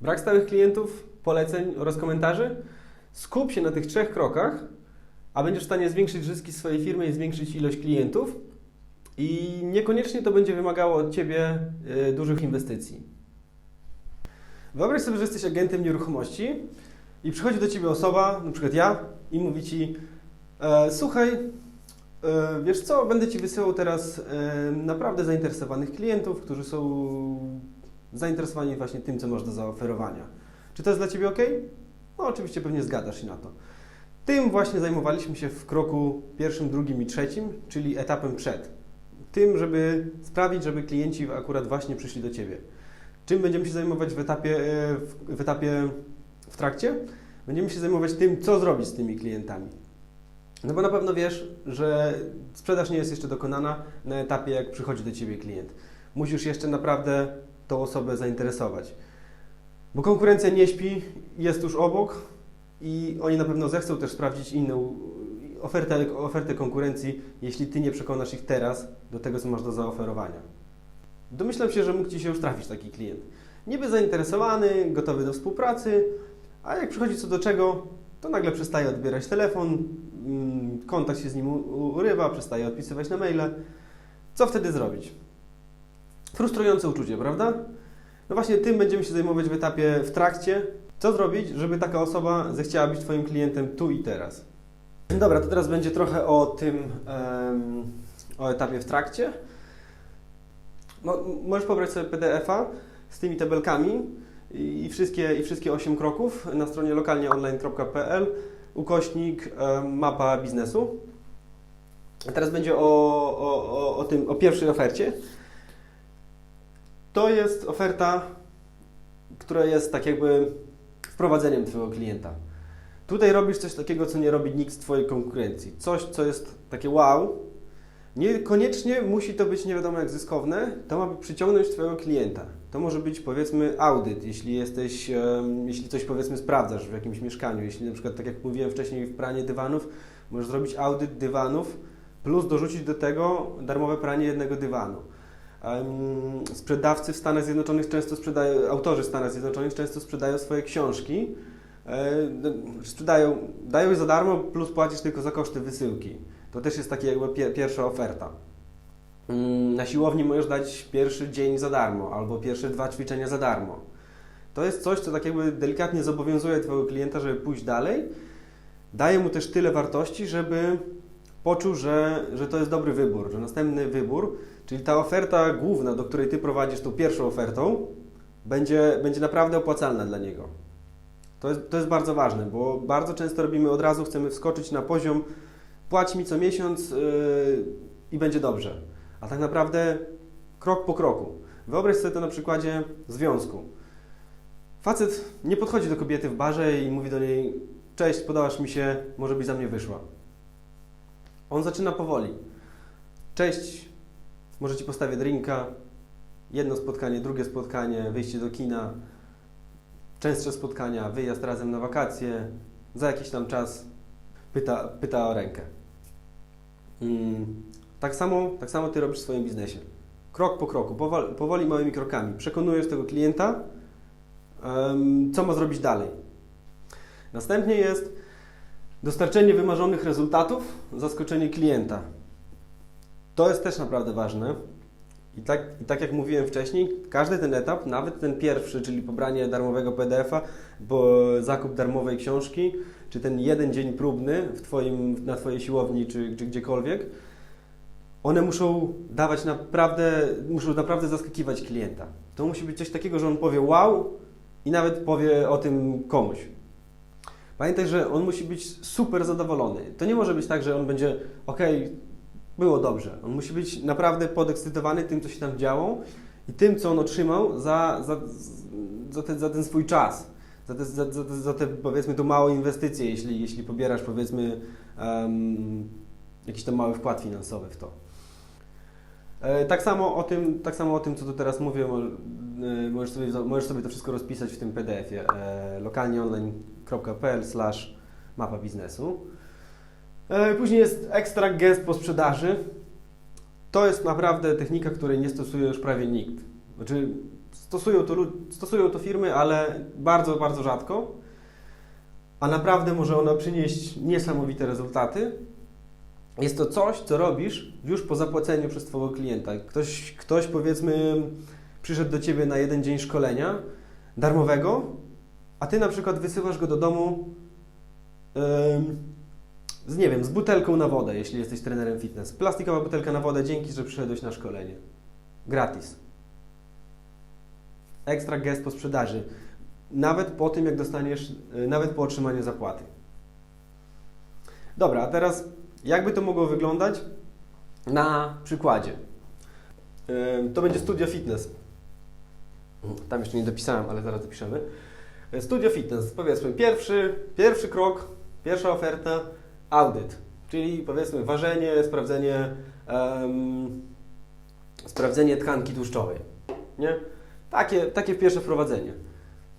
Brak stałych klientów, poleceń oraz komentarzy? Skup się na tych trzech krokach, a będziesz w stanie zwiększyć zyski swojej firmy i zwiększyć ilość klientów. I niekoniecznie to będzie wymagało od Ciebie y, dużych inwestycji. Wyobraź sobie, że jesteś agentem nieruchomości i przychodzi do Ciebie osoba, na przykład ja, i mówi Ci e, słuchaj, e, wiesz co, będę Ci wysyłał teraz e, naprawdę zainteresowanych klientów, którzy są zainteresowani właśnie tym, co masz do zaoferowania. Czy to jest dla Ciebie ok? No oczywiście pewnie zgadzasz się na to. Tym właśnie zajmowaliśmy się w kroku pierwszym, drugim i trzecim, czyli etapem przed. Tym, żeby sprawić, żeby klienci akurat właśnie przyszli do Ciebie. Czym będziemy się zajmować w etapie, e, w etapie w trakcie? Będziemy się zajmować tym, co zrobić z tymi klientami. No bo na pewno wiesz, że sprzedaż nie jest jeszcze dokonana na etapie, jak przychodzi do Ciebie klient. Musisz jeszcze naprawdę tą osobę zainteresować. Bo konkurencja nie śpi, jest tuż obok i oni na pewno zechcą też sprawdzić inną ofertę, ofertę konkurencji, jeśli Ty nie przekonasz ich teraz do tego, co masz do zaoferowania. Domyślam się, że mógł Ci się już trafić taki klient. Niby zainteresowany, gotowy do współpracy, a jak przychodzi co do czego, to nagle przestaje odbierać telefon, mm, kontakt się z nim urywa, przestaje odpisywać na maile. Co wtedy zrobić? Frustrujące uczucie, prawda? No właśnie tym będziemy się zajmować w etapie w trakcie. Co zrobić, żeby taka osoba zechciała być Twoim klientem tu i teraz? Dobra, to teraz będzie trochę o tym, o etapie w trakcie. Mo- możesz pobrać sobie PDF-a z tymi tabelkami i, wszystkie, i wszystkie 8 kroków na stronie lokalnieonline.pl ukośnik mapa biznesu. A teraz będzie o, o, o, o, tym, o pierwszej ofercie. To jest oferta, która jest tak jakby wprowadzeniem Twojego klienta. Tutaj robisz coś takiego, co nie robi nikt z Twojej konkurencji. Coś, co jest takie wow. Niekoniecznie musi to być nie wiadomo jak zyskowne, to ma przyciągnąć Twojego klienta. To może być powiedzmy audyt, jeśli jesteś, jeśli coś powiedzmy sprawdzasz w jakimś mieszkaniu. Jeśli na przykład, tak jak mówiłem wcześniej, w pranie dywanów, możesz zrobić audyt dywanów, plus dorzucić do tego darmowe pranie jednego dywanu. Sprzedawcy w Stanach Zjednoczonych często sprzedają, autorzy w Stanach Zjednoczonych często sprzedają swoje książki. E, no, Sprzedają, dają je za darmo, plus płacisz tylko za koszty wysyłki. To też jest taka jakby pie, pierwsza oferta. Mm, Na siłowni możesz dać pierwszy dzień za darmo, albo pierwsze dwa ćwiczenia za darmo. To jest coś, co tak jakby delikatnie zobowiązuje Twojego klienta, żeby pójść dalej. Daje mu też tyle wartości, żeby poczuł, że, że to jest dobry wybór, że następny wybór, czyli ta oferta główna, do której Ty prowadzisz tą pierwszą ofertą, będzie, będzie naprawdę opłacalna dla niego. To jest, to jest bardzo ważne, bo bardzo często robimy od razu, chcemy wskoczyć na poziom płać mi co miesiąc yy, i będzie dobrze. A tak naprawdę krok po kroku. Wyobraź sobie to na przykładzie związku. Facet nie podchodzi do kobiety w barze i mówi do niej cześć, podobasz mi się, może byś za mnie wyszła. On zaczyna powoli. Cześć, może Ci postawię drinka, jedno spotkanie, drugie spotkanie, wyjście do kina, częstsze spotkania, wyjazd razem na wakacje, za jakiś tam czas pyta, pyta o rękę. Mm, tak, samo, tak samo Ty robisz w swoim biznesie. Krok po kroku, powoli, powoli małymi krokami. Przekonujesz tego klienta, em, co ma zrobić dalej. Następnie jest dostarczenie wymarzonych rezultatów, zaskoczenie klienta. To jest też naprawdę ważne. I tak, I tak jak mówiłem wcześniej, każdy ten etap, nawet ten pierwszy, czyli pobranie darmowego PDF-a, bo zakup darmowej książki, czy ten jeden dzień próbny w twoim, na Twojej siłowni, czy, czy gdziekolwiek, one muszą dawać naprawdę, muszą naprawdę zaskakiwać klienta. To musi być coś takiego, że on powie wow i nawet powie o tym komuś. Pamiętaj, że on musi być super zadowolony. To nie może być tak, że on będzie ok, było dobrze. On musi być naprawdę podekscytowany tym, co się tam działo i tym, co on otrzymał za, za, za, ten, za ten swój czas. Za te, za, za, za te, powiedzmy, tą małą inwestycję, jeśli, jeśli pobierasz, powiedzmy, um, jakiś tam mały wkład finansowy w to. E, Tak samo o tym, tak samo o tym co tu teraz mówię, e, możesz sobie, możesz sobie to wszystko rozpisać w tym PDF-ie e, lokalnieonline.pl mapa biznesu. E, Później jest ekstra gest po sprzedaży. To jest naprawdę technika, której nie stosuje już prawie nikt. Znaczy, stosują to, stosują to firmy, ale bardzo, bardzo rzadko. A naprawdę może ona przynieść niesamowite rezultaty. Jest to coś, co robisz już po zapłaceniu przez Twojego klienta. Ktoś, ktoś powiedzmy przyszedł do Ciebie na jeden dzień szkolenia darmowego, a Ty na przykład wysyłasz go do domu em, z, nie wiem, z butelką na wodę, jeśli jesteś trenerem fitness. Plastikowa butelka na wodę, dzięki, że przyszedłeś na szkolenie. Gratis. Ekstra gest po sprzedaży. Nawet po tym, jak dostaniesz, y, nawet po otrzymaniu zapłaty. Dobra, a teraz jakby to mogło wyglądać na przykładzie. To będzie studio fitness. Tam jeszcze nie dopisałem, ale zaraz dopiszemy. Studio fitness, powiedzmy, pierwszy, pierwszy krok, pierwsza oferta, audyt, czyli powiedzmy ważenie, sprawdzenie, em, sprawdzenie tkanki tłuszczowej. Nie? Takie, takie pierwsze wprowadzenie.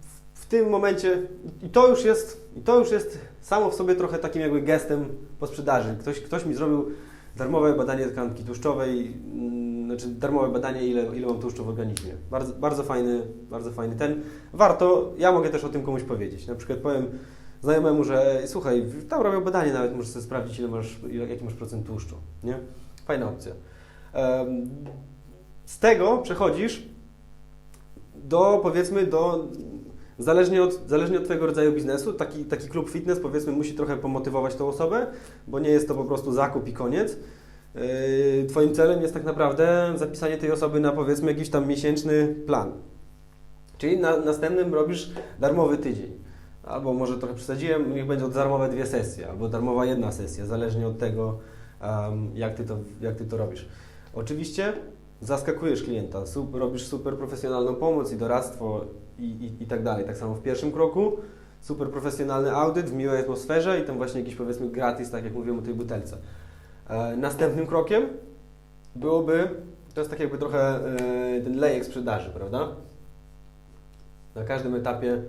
W, w tym momencie, i to już jest, i to już jest samo w sobie trochę takim jakby gestem po sprzedaży. Ktoś, ktoś mi zrobił darmowe badanie tkanki tłuszczowej, mm, znaczy darmowe badanie, ile, ile mam tłuszczu w organizmie. Bardzo, bardzo fajny, bardzo fajny ten. Warto, ja mogę też o tym komuś powiedzieć. Na przykład powiem znajomemu, że słuchaj, tam robią badanie nawet, możesz sobie sprawdzić, ile masz, jaki masz procent tłuszczu. Nie? Fajna opcja. Z tego przechodzisz do, powiedzmy, do, zależnie od, zależnie od Twojego rodzaju biznesu, taki, taki klub fitness, powiedzmy, musi trochę pomotywować tą osobę, bo nie jest to po prostu zakup i koniec. Yy, Twoim celem jest tak naprawdę zapisanie tej osoby na, powiedzmy, jakiś tam miesięczny plan. Czyli na następnym robisz darmowy tydzień. Albo może trochę przesadziłem, niech będzie darmowe dwie sesje, albo darmowa jedna sesja, zależnie od tego, em, jak, ty to, jak Ty to robisz. Oczywiście zaskakujesz klienta, robisz super profesjonalną pomoc i doradztwo i, i, i tak dalej. Tak samo w pierwszym kroku, super profesjonalny audyt w miłej atmosferze i tam właśnie jakiś powiedzmy gratis, tak jak mówiłem o tej butelce. E, następnym krokiem byłoby, to jest tak jakby trochę e, ten lejek sprzedaży, prawda? Na każdym etapie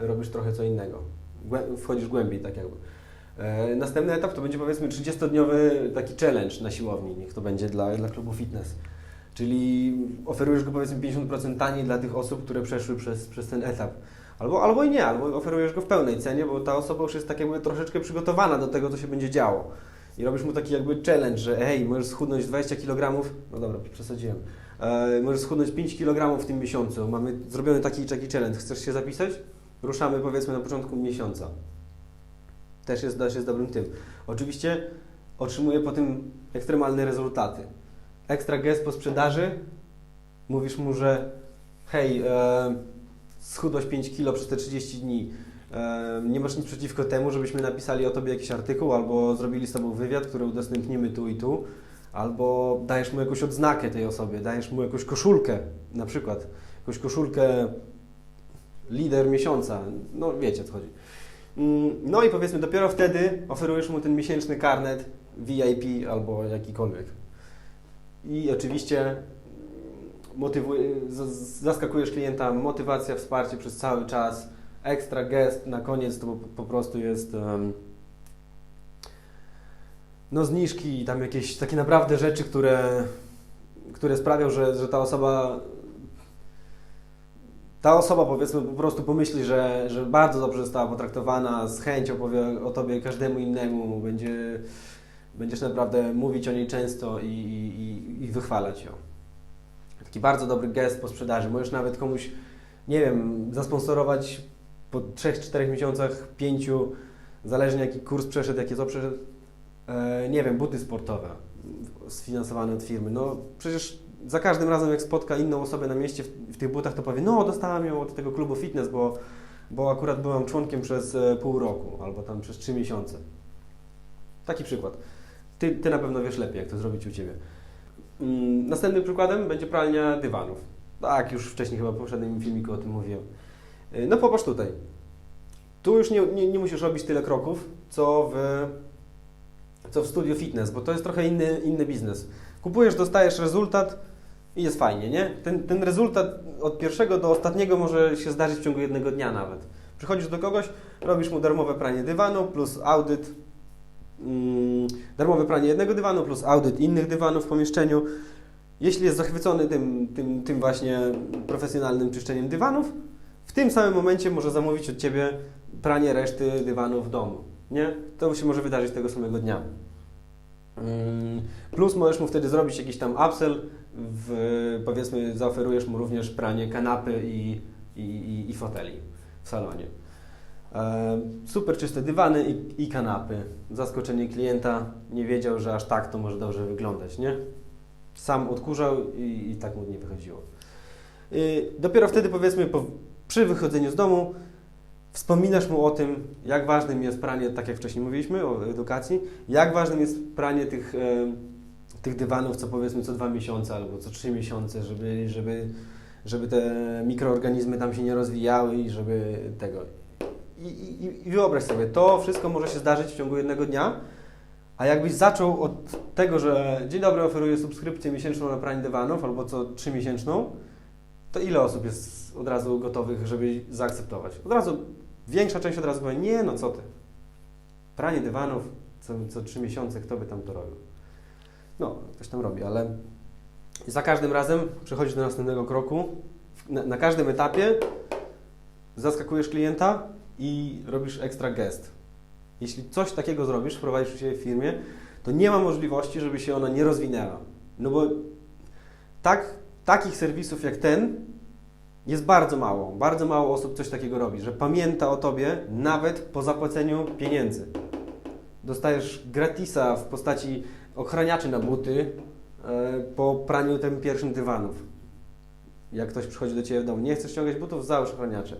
robisz trochę co innego. Wchodzisz głębiej tak jakby. E, Następny etap to będzie powiedzmy 30-dniowy taki challenge na siłowni, niech to będzie dla, dla klubu fitness. Czyli oferujesz go powiedzmy 50% taniej dla tych osób, które przeszły przez, przez ten etap. Albo, albo i nie, albo oferujesz go w pełnej cenie, bo ta osoba już jest tak jakby troszeczkę przygotowana do tego, co się będzie działo. I robisz mu taki jakby challenge, że hej, możesz schudnąć 20 kg, no dobra, przesadziłem. E, możesz schudnąć 5 kg w tym miesiącu. Mamy zrobiony taki, taki challenge. Chcesz się zapisać? Ruszamy powiedzmy na początku miesiąca. Też jest, też jest dobrym tym. Oczywiście otrzymuje po tym ekstremalne rezultaty. Ekstra gest po sprzedaży. Mówisz mu, że hej, e, schudłeś 5 kg przez te 30 dni. Nie masz nic przeciwko temu, żebyśmy napisali o tobie jakiś artykuł albo zrobili z tobą wywiad, który udostępnimy tu i tu. Albo dajesz mu jakąś odznakę tej osobie, dajesz mu jakąś koszulkę, na przykład jakąś koszulkę lider miesiąca. No wiecie, o co chodzi. Mm, No i powiedzmy, dopiero wtedy oferujesz mu ten miesięczny karnet VIP albo jakikolwiek. I oczywiście motywuj, zaskakujesz klienta, motywacja, wsparcie przez cały czas, ekstra gest na koniec to po, prostu jest em, no zniżki i tam jakieś takie naprawdę rzeczy, które, które sprawią, że, że ta osoba ta osoba powiedzmy po prostu pomyśli, że, że bardzo dobrze została potraktowana, z chęcią powie o Tobie każdemu innemu, będzie, będziesz naprawdę mówić o niej często i, i- i wychwalać ją. Taki bardzo dobry gest po sprzedaży. Możesz nawet komuś, nie wiem, zasponsorować po 3-4 miesiącach, 5, zależnie jaki kurs przeszedł, jakie co przeszedł, e, nie wiem, buty sportowe sfinansowane od firmy. No przecież za każdym razem, jak spotka inną osobę na mieście w, w tych butach, to powie, no dostałam ją od tego klubu fitness, bo, bo akurat byłam członkiem przez e, pół roku albo tam przez trzy miesiące. Taki przykład. Ty, ty na pewno wiesz lepiej, jak to zrobić u Ciebie. Mm, Następnym przykładem będzie pralnia dywanów. Tak, już wcześniej chyba w poprzednim filmiku o tym mówiłem. E, No popatrz tutaj. Tu już nie, nie, nie musisz robić tyle kroków, co w, co w studio fitness, bo to jest trochę inny, inny biznes. Kupujesz, dostajesz rezultat i jest fajnie, nie? Ten, ten rezultat od pierwszego do ostatniego może się zdarzyć w ciągu jednego dnia nawet. Przychodzisz do kogoś, robisz mu darmowe pranie dywanu plus audyt, mm, darmowe pranie jednego dywanu plus audyt innych dywanów w pomieszczeniu Jeśli jest zachwycony tym, tym, tym właśnie profesjonalnym czyszczeniem dywanów, w tym samym momencie może zamówić od Ciebie pranie reszty dywanów w domu. Nie? To się może wydarzyć tego samego dnia. Plus możesz mu wtedy zrobić jakiś tam upsell, w, powiedzmy zaoferujesz mu również pranie kanapy i, i, i, i foteli w salonie. Super czyste dywany i, i kanapy. Zaskoczenie klienta, nie wiedział, że aż tak to może dobrze wyglądać, nie? Sam odkurzał i, i tak mu nie wychodziło. Y, Dopiero wtedy, powiedzmy, po, przy wychodzeniu z domu, wspominasz mu o tym, jak ważnym jest pranie, tak jak wcześniej mówiliśmy o edukacji, jak ważnym jest pranie tych, e, tych dywanów, co powiedzmy co dwa miesiące albo co trzy miesiące, żeby, żeby, żeby te mikroorganizmy tam się nie rozwijały i żeby tego. I, i, I wyobraź sobie, to wszystko może się zdarzyć w ciągu jednego dnia, a jakbyś zaczął od tego, że dzień dobry, oferuję subskrypcję miesięczną na pranie dywanów albo co trzymiesięczną, to ile osób jest od razu gotowych, żeby zaakceptować? Od razu, większa część od razu powie, nie no co ty, pranie dywanów co, co trzy miesiące, kto by tam to robił? No, ktoś tam robi, ale za każdym razem przechodzisz do następnego kroku, na, na każdym etapie zaskakujesz klienta i robisz ekstra gest. Jeśli coś takiego zrobisz, wprowadzisz u siebie w firmie, to nie ma możliwości, żeby się ona nie rozwinęła. No bo tak, takich serwisów jak ten jest bardzo mało. Bardzo mało osób coś takiego robi, że pamięta o tobie nawet po zapłaceniu pieniędzy. Dostajesz gratisa w postaci ochraniaczy na buty e, po praniu tym pierwszym dywanów. Jak ktoś przychodzi do Ciebie w domu, nie chcesz ściągać butów, załóż ochraniacze.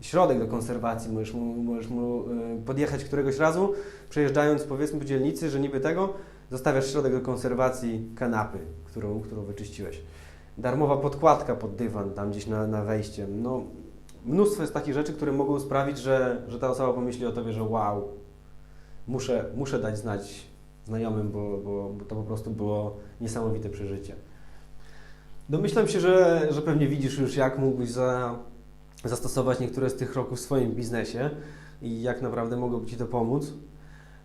Środek do konserwacji, możesz mu, możesz mu e, podjechać któregoś razu, przejeżdżając powiedzmy po dzielnicy, że niby tego, zostawiasz środek do konserwacji kanapy, którą, którą wyczyściłeś. Darmowa podkładka pod dywan, tam gdzieś na, na wejście. No, mnóstwo jest takich rzeczy, które mogą sprawić, że, że ta osoba pomyśli o Tobie, że wow, muszę, muszę dać znać znajomym, bo, bo, bo to po prostu było niesamowite przeżycie. Domyślam się, że, że pewnie widzisz już, jak mógłbyś za, zastosować niektóre z tych kroków w swoim biznesie i jak naprawdę mogłoby Ci to pomóc.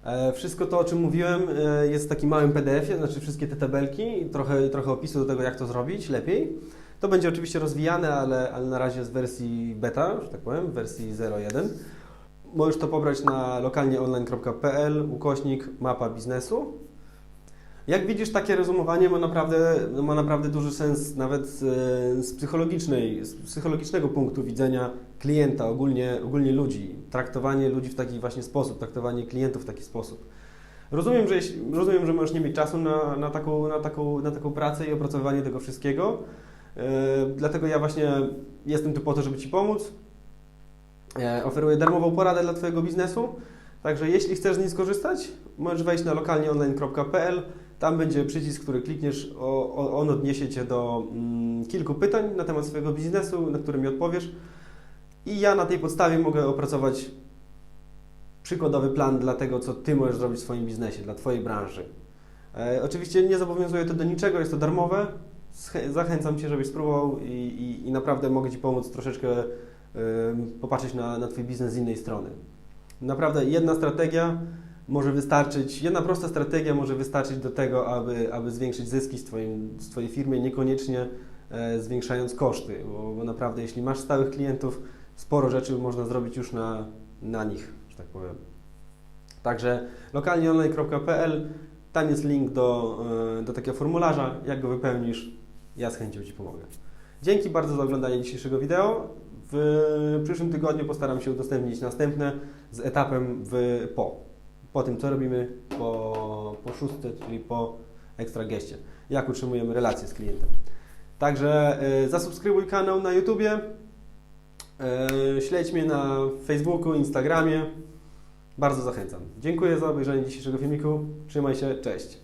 E, Wszystko to, o czym mówiłem, e, jest w takim małym PDF-ie, znaczy wszystkie te tabelki trochę, trochę opisu do tego, jak to zrobić lepiej. To będzie oczywiście rozwijane, ale, ale na razie jest w wersji beta, że tak powiem, w wersji 0.1. Możesz to pobrać na lokalnieonline.pl ukośnik mapa biznesu. Jak widzisz, takie rezumowanie ma naprawdę, ma naprawdę duży sens nawet e, z, psychologicznej, z psychologicznego punktu widzenia klienta, ogólnie, ogólnie ludzi. Traktowanie ludzi w taki właśnie sposób, traktowanie klientów w taki sposób. Rozumiem, że, rozumiem, że możesz nie mieć czasu na, na, taką, na, taką, na taką pracę i opracowywanie tego wszystkiego. Yy, dlatego ja właśnie jestem tu po to, żeby Ci pomóc. E, Oferuję darmową poradę dla Twojego biznesu. Także jeśli chcesz z niej skorzystać, możesz wejść na lokalnieonline.pl. Tam będzie przycisk, który klikniesz, on odniesie Cię do mm, kilku pytań na temat swojego biznesu, na które mi odpowiesz. I ja na tej podstawie mogę opracować przykładowy plan dla tego, co Ty możesz zrobić w swoim biznesie, dla Twojej branży. E, oczywiście nie zobowiązuję to do niczego, jest to darmowe. Zachę- Zachęcam Cię, żebyś spróbował i, i, i naprawdę mogę Ci pomóc troszeczkę em, popatrzeć na, na Twój biznes z innej strony. Naprawdę jedna strategia może wystarczyć, jedna prosta strategia może wystarczyć do tego, aby, aby zwiększyć zyski z, twoim, z Twojej firmy, niekoniecznie e, zwiększając koszty, bo, bo naprawdę jeśli masz stałych klientów, sporo rzeczy można zrobić już na, na nich, że tak powiem. Także lokalnieonline.pl, tam jest link do, e, do takiego formularza, jak go wypełnisz, ja z chęcią Ci pomogę. Dzięki bardzo za oglądanie dzisiejszego wideo. W przyszłym tygodniu postaram się udostępnić następne z etapem w po. Po tym, co robimy po, po szóstce, czyli po ekstra geście. Jak utrzymujemy relacje z klientem. Także y, zasubskrybuj kanał na YouTubie. y, śledź mnie na Facebooku, Instagramie. Bardzo zachęcam. Dziękuję za obejrzenie dzisiejszego filmiku. Trzymaj się, cześć.